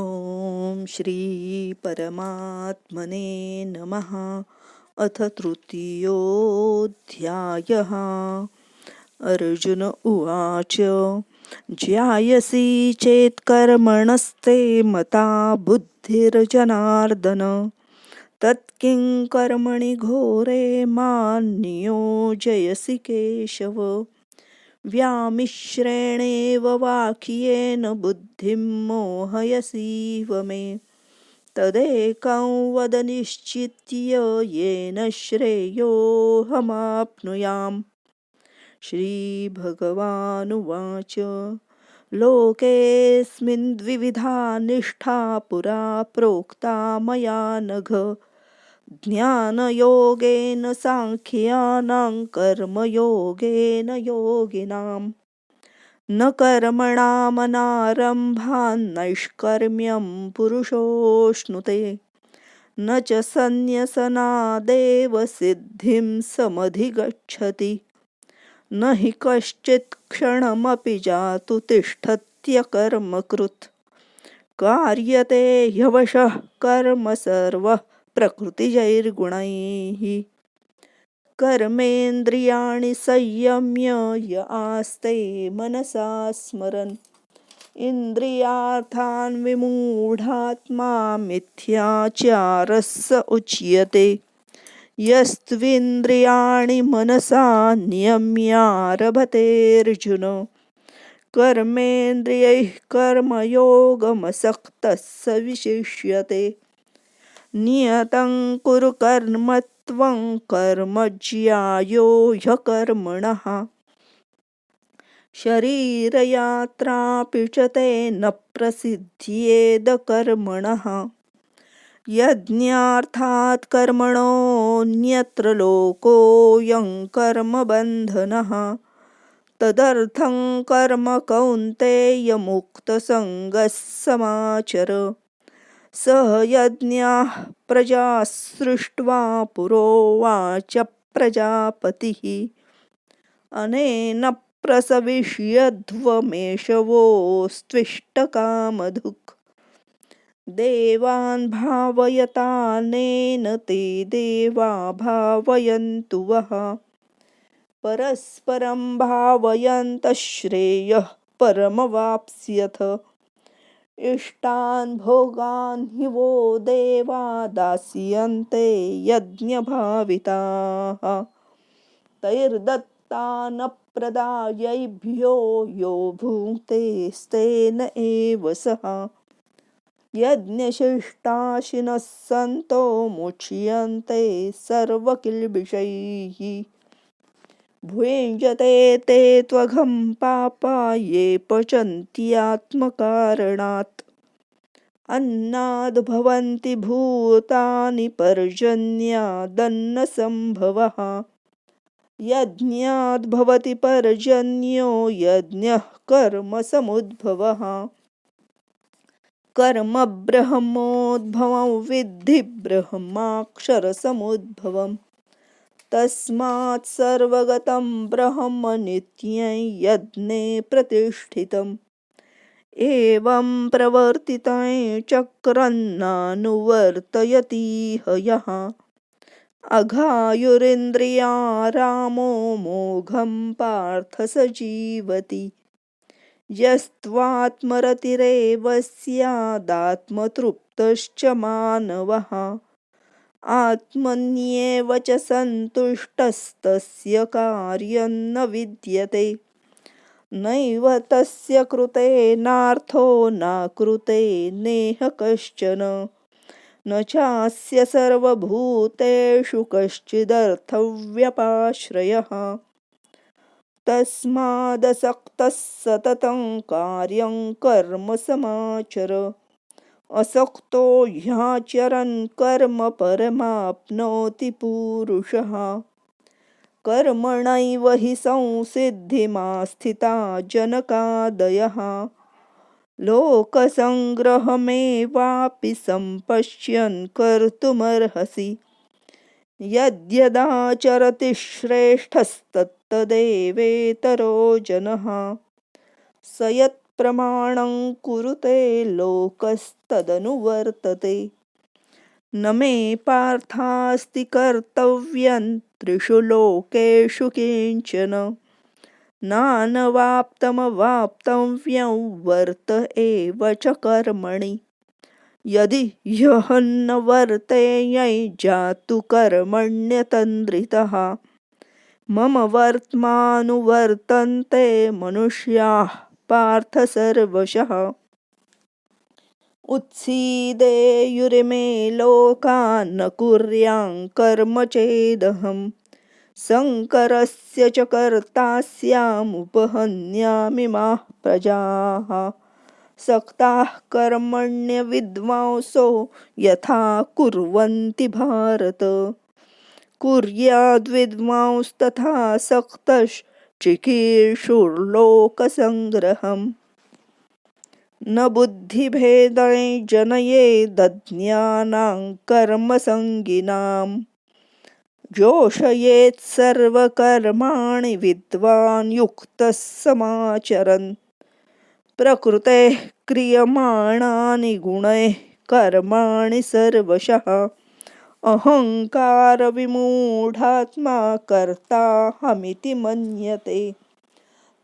ॐ श्री परमात्मने नमः। अथ तृतीयोऽध्यायः। अर्जुन उवाच ज्यायसि चेत्कर्मणस्ते मता बुद्धिर्जनार्दन। तत्किं कर्मणि घोरे मान्नियोजयसि केशव। व्यामिश्रेणेव वाक्येन बुद्धिं मोहयसीव मे। तदेकं वद निश्चित्य येन श्रेयोऽहमाप्नुयाम्। श्रीभगवानुवाच। लोकेऽस्मिन् द्विविधा निष्ठा पुरा प्रोक्ता मया नघ। ज्ञानयोगेन साङ्ख्यानां कर्मयोगेन योगिनां न कर्मणामनारम्भान्नैष्कर्म्यं पुरुषोऽश्नुते न च सन्न्यसनादेव सिद्धिं समधिगच्छति। न हि कश्चित् क्षणमपि जातु तिष्ठत्यकर्मकृत्। कार्यते ह्यवशः कर्म सर्वः प्रकृतिजैर्गुणैः कर्मेन्द्रियाणि संयम्य य आस्ते मनसा स्मरन्। इन्द्रियार्थान् विमूढात्मा मिथ्याचारस्स उच्यते। यस्त्विन्द्रियाणि मनसा नियम्यारभतेऽर्जुन। कर्मेन्द्रियैः कर्मयोगमसक्तः स विशिष्यते नियतं कुरु कर्म त्वं कर्म ज्यायो ह्यकर्मणः शरीरयात्रापि च ते न प्रसिद्ध्येद कर्मणः। यज्ञार्थात् कर्मणोऽन्यत्र लोकोऽयं कर्मबन्धनः। तदर्थं कर्म कौन्तेयमुक्तसङ्गः समाचर। सहयज्ञा प्रजा सृष्ट्वा पुरोवाच प्रजापतिः। अनेन प्रसविष्यध्वमेषवोस्त्विष्टकामधुक्। देवान् भावयतानेन ते देवा भावयन्तु वः। परस्परं भावयन्तः श्रेयः परमवाप्स्यथ। इष्टान् भोगान् हि वो देवा दास्यन्ते यज्ञभाविताः। तैर्दत्तानप्रदायैभ्यो यो भुङ्क्तेस्तेन एव सः। यज्ञशिष्टाशिनः सन्तो मुच्यन्ते सर्वकिल्बिषैः। भुञ्जते ते त्वघं पापा ये पचन्त्यात्मकारणात् अन्नाद्भवन्ति भूतानि पर्जन्यादन्नसम्भवः। यज्ञाद्भवति पर्जन्यो यज्ञः कर्मसमुद्भवः। कर्म ब्रह्मोद्भवं विद्धि ब्रह्माक्षरसमुद्भवम्। तस्मात् सर्वगतं ब्रह्मनित्यं यज्ञे प्रतिष्ठितम्। एवं प्रवर्तितं चक्रन्नानुवर्तयतीह यः अघायुरिन्द्रियारामो मोघं पार्थ स जीवति यस्त्वात्मरतिरेव स्यादात्मतृप्तश्च मानवः। आत्मन्येव च सन्तुष्टस्तस्य कार्यं न विद्यते। नैव तस्य कृतेनार्थो नाकृते नेह कश्चन। न चास्य सर्वभूतेषु कश्चिदर्थव्यपाश्रयः। तस्मादसक्तः सततं कार्यं कर्म समाचर असक्तो ह्याचरन् कर्म परमाप्नोति पुरुषः। कर्मणैव हि संसिद्धिमास्थिता जनकादयः। लोकसङ्ग्रहमेवापि सम्पश्यन् कर्तुमर्हसि। यद्यदाचरति श्रेष्ठस्तत्तदेवेतरो जनः। स यत् प्रमाणं कुरुते लोकस्तदनुवर्तते। न मे पार्थास्ति कर्तव्यं त्रिषु लोकेषु किञ्चन। नानवाप्तमवाप्तव्यं वर्त एव च कर्मणि। यदि ह्यहन्न वर्तेयै जातु कर्मण्यतन्द्रितः। मम वर्त्मानुवर्तन्ते मनुष्याः पार्थ सर्वशः। उत्सीदेयुरिमे लोका कुर्यां कर्म चेदहं शङ्करस्य च कर्तास्यामुपहन्यामि माः प्रजाः सक्ताः कर्मण्यविद्वांसो यथा कुर्वन्ति भारत। कुर्याद्विद्वांस्तथा चिकीर्षुर्लोकसङ्ग्रहम् न बुद्धिभेदै जनयेदज्ञानां कर्मसङ्गिनां जोषयेत् सर्वकर्माणि विद्वान् युक्तः समाचरन्। प्रकृतेः क्रियमाणानि गुणैः कर्माणि सर्वशः। अहङ्कारविमूढात्मा कर्ताहमिति मन्यते।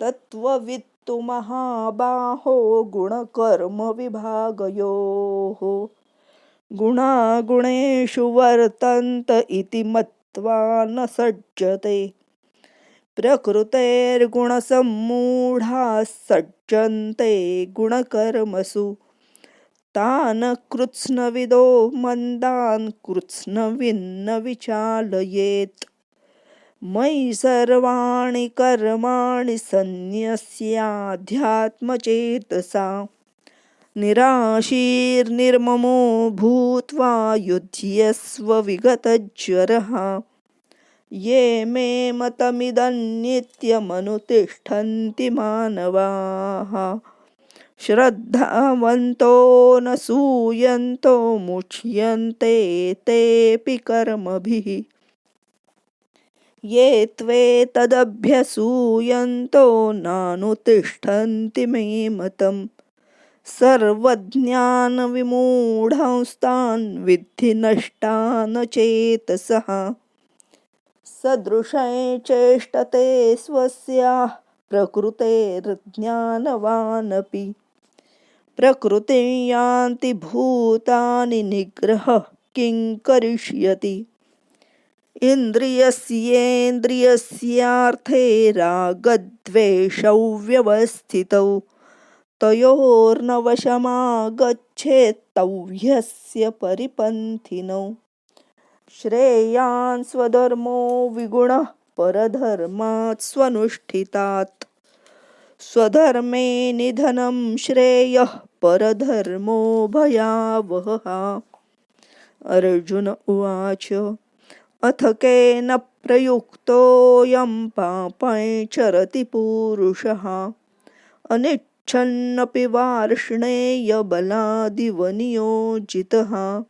तत्त्ववित्तु महाबाहो गुणकर्मविभागयोः गुणागुणेषु वर्तन्त इति मत्वा न सज्जते। प्रकृतेर्गुणसम्मूढाः सज्जन्ते गुणकर्मसु। तान् कृत्स्नविदो मन्दान् कृत्स्नविन्न विचालयेत। मयि सर्वाणि कर्माणि सन्न्यस्याध्यात्मचेतसा निराशीर्निर्ममो भूत्वा युध्यस्व विगतज्वरः। ये मे मतमिदन्नित्यमनुतिष्ठन्ति मानवाः। श्रद्धावन्तो न सूयन्तो मुच्यन्ते तेऽपि कर्मभिः। ये त्वेतदभ्यसूयन्तो नानुतिष्ठन्ति मे मतम्। सर्वज्ञानविमूढंस्तान् विद्धि नष्टान् चेतसः। सदृशै चेष्टते स्वस्याः प्रकृतेर्ज्ञानवानपि। પ્રકૃતિ યાંતિ ભૂતાની નિગ્રહ કિં કરિષ્યતિ ઇન્દ્રિયસ્યેન્દ્રિયસ્યાર્થે રાગદ્વેષૌ વ્યવસ્થિતૌ તયોર્નવશમાગચ્છેત્તૌ યસ્ય પરિપંથિનૌ શ્રેયાન સ્વધર્મો વિગુણ स्वधर्मे निधनं श्रेयः परधर्मो भयावहः। अर्जुन उवाच अथ केन प्रयुक्तोऽयं पापै चरति पूरुषः। अनिच्छन्नपि वार्ष्णेयबलादिव नियोजितः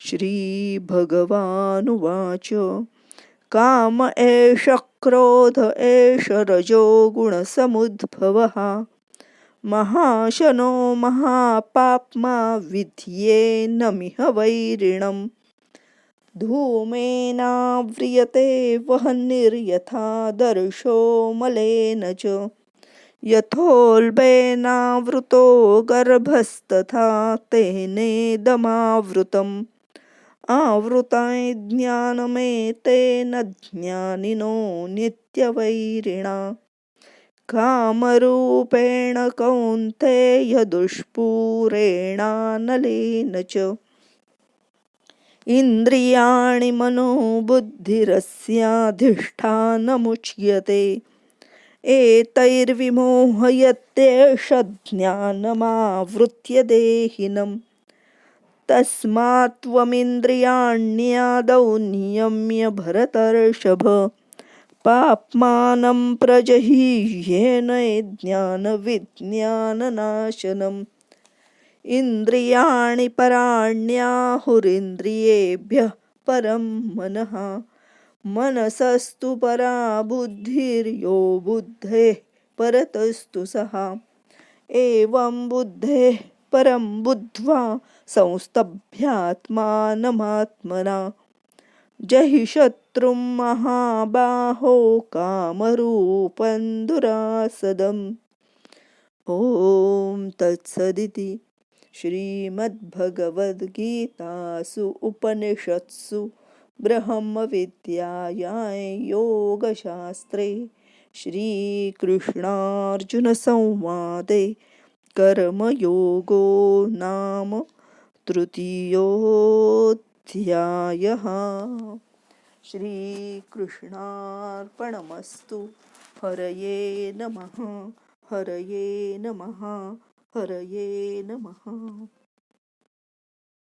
श्रीभगवानुवाच काम एष क्रोध एष रजो गुणसमुद्भवः महाशनो महापाप्मा विद्येनमिह वैरिणम्। धूमेनाव्रियते वह्निर्यथा दर्शो मलेन च। यथोल्बेनावृतो गर्भस्तथा तेनेदमावृतम् आवृताय ज्ञानमेतेन ज्ञानिनो नित्यवैरिणा। कामरूपेण कौन्तेय दुष्पूरेणानलेन च। इन्द्रियाणि मनोबुद्धिरस्याधिष्ठानमुच्यते। एतैर्विमोहयत्येष ज्ञानमावृत्य देहिनम् तस्मात्त्वमिन्द्रियाण्यादौ नियम्य भरतर्षभ। पाप्मानं प्रजहीह्येन ज्ञानविज्ञाननाशनम्। इन्द्रियाणि पराण्याहुरिन्द्रियेभ्यः परं मनः। मनसस्तु परा बुद्धिर्यो बुद्धेः परतस्तु सः। एवं बुद्धेः परं बुद्ध्वा संस्तभ्यात्मानमात्मना। जहि शत्रुं महाबाहो कामरूपं दुरासदम् ॐ तत्सदिति श्रीमद्भगवद्गीतासु उपनिषत्सु ब्रह्मविद्यायां योगशास्त्रे श्रीकृष्णार्जुनसंवादे कर्मयोगो नाम तृतीयोऽध्यायः। श्रीकृष्णार्पणमस्तु। हरये नमः। हरये नमः। हरये नमः।